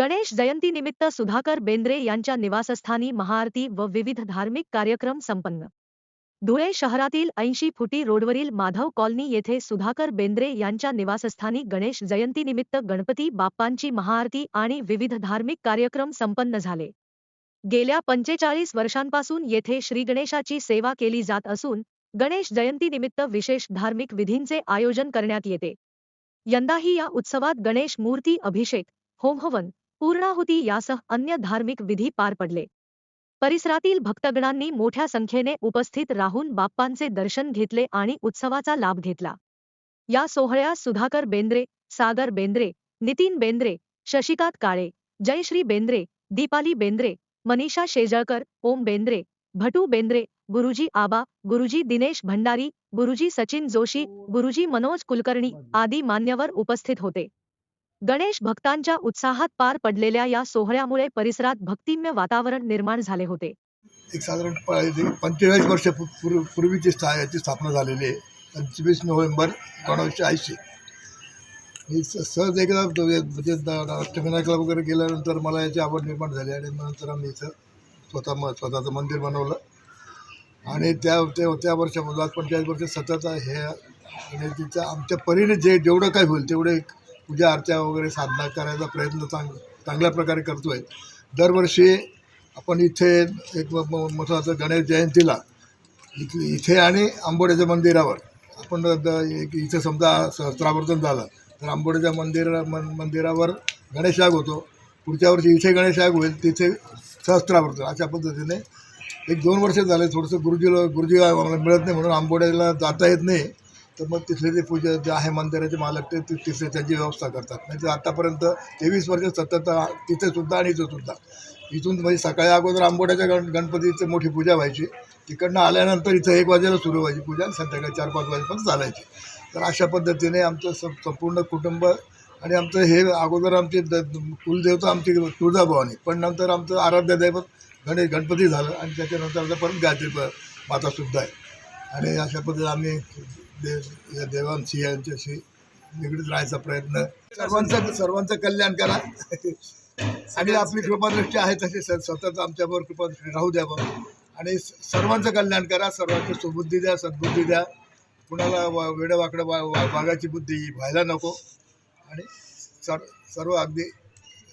गणेश जयंतीनिमित्त सुधाकर बेंद्रे यांच्या निवासस्थानी महाआरती व विविध धार्मिक कार्यक्रम संपन्न. धुळे शहरातील ऐंशी फुटी रोडवरील माधव कॉलनी येथे सुधाकर बेंद्रे यांच्या निवासस्थानी गणेश जयंतीनिमित्त गणपती बाप्पांची महाआरती आणि विविध धार्मिक कार्यक्रम संपन्न झाले. गेल्या पंचेचाळीस वर्षांपासून येथे श्रीगणेशाची सेवा केली जात असून गणेश जयंतीनिमित्त विशेष धार्मिक विधींचे आयोजन करण्यात येते. यंदाही या उत्सवात गणेश मूर्ती अभिषेक होमहवन पूर्णाहुती यासह अन्य धार्मिक विधी पार पडले. परिसरातील भक्तगणांनी मोठ्या संख्येने उपस्थित राहून बाप्पांचे दर्शन घेतले आणि उत्सवाचा लाभ घेतला. या सोहळ्यास सुधाकर बेंद्रे सागर बेंद्रे नितीन बेंद्रे शशिकांत काळे जयश्री बेंद्रे दीपाली बेंद्रे मनीषा शेजळकर ओम बेंद्रे भटू बेंद्रे गुरुजी आबा गुरुजी दिनेश भंडारी गुरुजी सचिन जोशी गुरुजी मनोज कुलकर्णी आदी मान्यवर उपस्थित होते. गणेश भक्तांच्या उत्साहात पार पडलेल्या या सोहळ्यामुळे परिसरात भक्तिम्य वातावरण निर्माण झाले होते. एक साधारण प- पंचेचाळीस वर्ष पूर्वीची स्था याची स्थापना झालेली आहे. पंचवीस नोव्हेंबर एकोणावीसशे ऐंशी. मी स- सहज एकदा म्हणजे अष्टविनायकला वगैरे गेल्यानंतर मला याची आवड निर्माण झाली आणि नंतर आम्ही इथं स्वतः म स्वतःचं मंदिर बनवलं. आणि त्या त्या त्या वर्षापासून आज पंचेचाळीस वर्ष सतत हे तिचं आमच्या परीने जे जेवढं काय होईल तेवढं एक पूजा अर्चा वगैरे साधना करायचा प्रयत्न चांग चांगल्या प्रकारे करतो आहे दरवर्षी आपण इथे एक म- महत्त्वाचं गणेश जयंतीला इथे इथे आणि आंबोड्याच्या मंदिरावर. आपण द- एक इथे समजा सहस्त्रावर्तन झालं तर आंबोड्याच्या मंदिरा मन मंदिरावर गणेशयाग होतो. पुढच्या वर्षी इथे गणेशयाग होईल तिथे सहस्त्रावर्तन अशा पद्धतीने एक दोन वर्ष झाले थोडंसं गुरुजीला गुरुजी आम्हाला मिळत नाही म्हणून आंबोड्याला जाता येत नाही. तर मग तिथले ते पूजा जे आहे मंदिराचे मालक ते तिथे त्यांची व्यवस्था करतात. नाही तर आतापर्यंत तेवीस वर्ष सतत तिथे सुद्धा आणि इथं सुद्धा. इथून म्हणजे सकाळी अगोदर आंबोड्याच्या गण गणपतीची मोठी पूजा व्हायची. तिकडनं आल्यानंतर इथं एक वाजेला सुरू व्हायची पूजा आणि संध्याकाळी चार पाच वाजेपर्यंत चालायची. तर अशा पद्धतीने आमचं सं संपूर्ण कुटुंब आणि आमचं हे अगोदर आमचे द कुलदेवता आमची तुळजाभवानी पण नंतर आमचं आराध्य दैवत गणेश गणपती झालं आणि त्याच्यानंतर आता परत गायत्री मातासुद्धा आहे. आणि अशा पद्धतीने आम्ही देव या देवांशी यांच्याशी निगडीत राहायचा प्रयत्न. सर्वांचं सर्वांचं कल्याण करा. आणि आपली कृपादृष्टी आहे तशी. सर सतत आमच्यावर कृपादृष्टी राहू द्यावं आणि सर्वांचं कल्याण करा. सर्वांची सुबुद्धी द्या सद्बुद्धी द्या. कुणाला वा- वेडं वा वा- वागायची बुद्धी व्हायला नको. आणि सर्व अगदी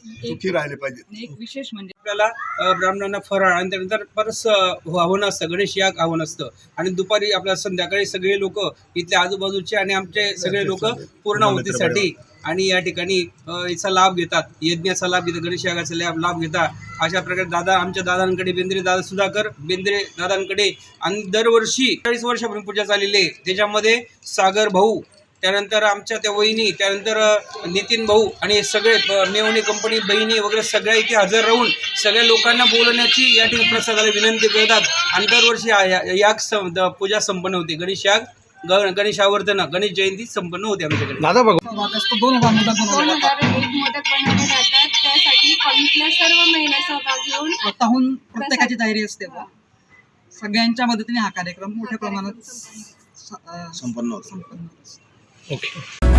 सुखी राहिले पाहिजे एक विशेष म्हणजे आपल्याला ब्राह्मणांना फराळ आणि त्यानंतर परस हवन असतं गणेश याग हवन असतं. आणि दुपारी आपल्या संध्याकाळी सगळे लोक इथल्या आजूबाजूचे आणि आमचे सगळे लोक पूर्णाहुतीसाठी आणि या ठिकाणी याचा लाभ घेतात. यज्ञाचा लाभ घेतात गणेश यागाचा लाभ लाभ घेतात. अशा प्रकारे दादा आमच्या दादांकडे बेंद्रे दादा सुधाकर बेंद्रे दादांकडे आणि दरवर्षी चाळीस वर्षापूर्वी पूजा चाललेली आहे. त्याच्यामध्ये सागर भाऊ त्यानंतर आमच्या त्या वहिनी त्यानंतर नितीन भाऊ आणि सगळे मेवणी कंपनी बहिणी वगैरे सगळ्या इथे हजर राहून सगळ्या लोकांना बोलवण्याची या ठिकाणी प्रसादाला विनंती करतात. आणि दरवर्षी या- याग सं- द- पूजा संपन्न होते. गणेश याग ग- गणेश आवर्तन गणेश जयंती संपन्न होते आमच्याकडे. दादा स्वतःहून प्रत्येकाची तयारी असते. सगळ्यांच्या मदतीने हा कार्यक्रम मोठ्या प्रमाणात संपन्न होतो. संपन्न होतो. ओके